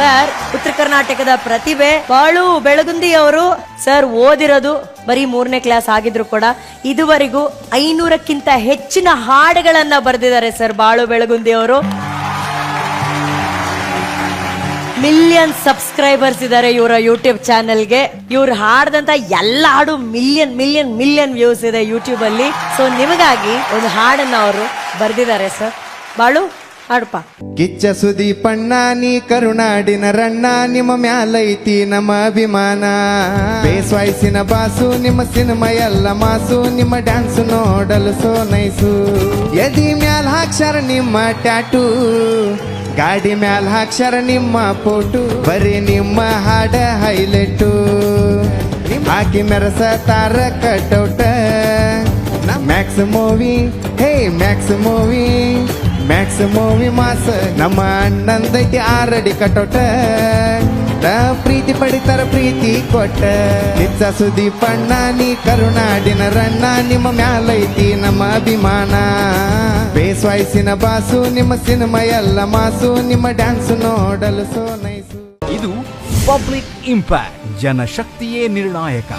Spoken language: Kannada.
ಸರ್, ಉತ್ತರ ಕರ್ನಾಟಕದ ಪ್ರತಿಭೆ ಬಾಳು ಬೆಳಗುಂದಿ ಅವರು ಸರ್, ಓದಿರೋದು ಬರೀ ಮೂರನೇ ಕ್ಲಾಸ್ ಆಗಿದ್ರು ಕೂಡ. ಇದುವರೆಗೂ ಐನೂರಕ್ಕಿಂತ ಹೆಚ್ಚಿನ ಹಾಡುಗಳನ್ನ ಬರೆದಿದ್ದಾರೆ ಸರ್ ಬಾಳು ಬೆಳಗುಂದಿ ಅವರು ಮಿಲಿಯನ್ ಸಬ್ಸ್ಕ್ರೈಬರ್ಸ್ ಇದ್ದಾರೆ ಇವರ ಯೂಟ್ಯೂಬ್ ಚಾನೆಲ್ಗೆ. ಇವ್ರು ಹಾಡ್ದಂತ ಎಲ್ಲ ಹಾಡು ಮಿಲಿಯನ್ ಮಿಲಿಯನ್ ಮಿಲಿಯನ್ ವ್ಯೂಸ್ ಇದೆ ಯೂಟ್ಯೂಬ್ ಅಲ್ಲಿ ಸೊ ನಿಮಗಾಗಿ ಒಂದು ಹಾಡನ್ನ ಅವರು ಬರೆದಿದ್ದಾರೆ ಸರ್. ಬಾಳು ಹಾಡುಪ್ಪ. ಕಿಚ್ಚ ಸುದೀಪಣ್ಣ ನೀ ಕರುಣಾಡಿನ ರಣ್ಣ, ನಿಮ್ಮ ಮ್ಯಾಲೈತಿ ನಮ್ಮ ಅಭಿಮಾನ. ಬೇಸ್ವಾಯ್ಸಿನ ಬಾಸು, ನಿಮ್ಮ ಸಿನಿಮಾ ಎಲ್ಲ ಮಾಸು, ನಿಮ್ಮ ಡ್ಯಾನ್ಸ್ ನೋಡಲು ಸೋ ನೈಸು. ಎದಿ ಮ್ಯಾಲ ಹಾಕ್ಷರ ನಿಮ್ಮ ಟ್ಯಾಟೂ, ಗಾಡಿ ಮ್ಯಾಲ ಹಾಕ್ಷರ ನಿಮ್ಮ ಫೋಟೋ, ಬರೀ ನಿಮ್ಮ ಹಾಡ ಹೈಲೈಟು. ಹಾಕಿ ಮೆರಸ ತಾರ ಕಟೌಟ. Max movie, hey max movie. Max ಮಾಸ ನಮ್ಮ ಅಣ್ಣಂದೈತಿ ಆರಡಿ ಕಟೋಟ. ಪ್ರೀತಿ ಪಡಿತಾರ ಪ್ರೀತಿ ಕೊಟ್ಟ. ನಿತ್ಯ ಸುದೀಪ್ ಅಣ್ಣ, ನೀ ಕರುಣಾಡಿನ ರಣ್ಣ, ನಿಮ್ಮ ಮ್ಯಾಲೈತಿ ನಮ್ಮ ಅಭಿಮಾನ. ಬೇಸ್ ವಾಯ್ಸಿನ ಬಾಸು, ನಿಮ್ಮ ಸಿನಿಮಾ ಎಲ್ಲ ಮಾಸು, ನಿಮ್ಮ ಡ್ಯಾನ್ಸ್ ನೋಡಲು ಸೋ ನೈಸು ಇದು ಪಬ್ಲಿಕ್ ಇಂಪ್ಯಾಕ್ಟ್, ಜನಶಕ್ತಿಯೇ ನಿರ್ಣಾಯಕ.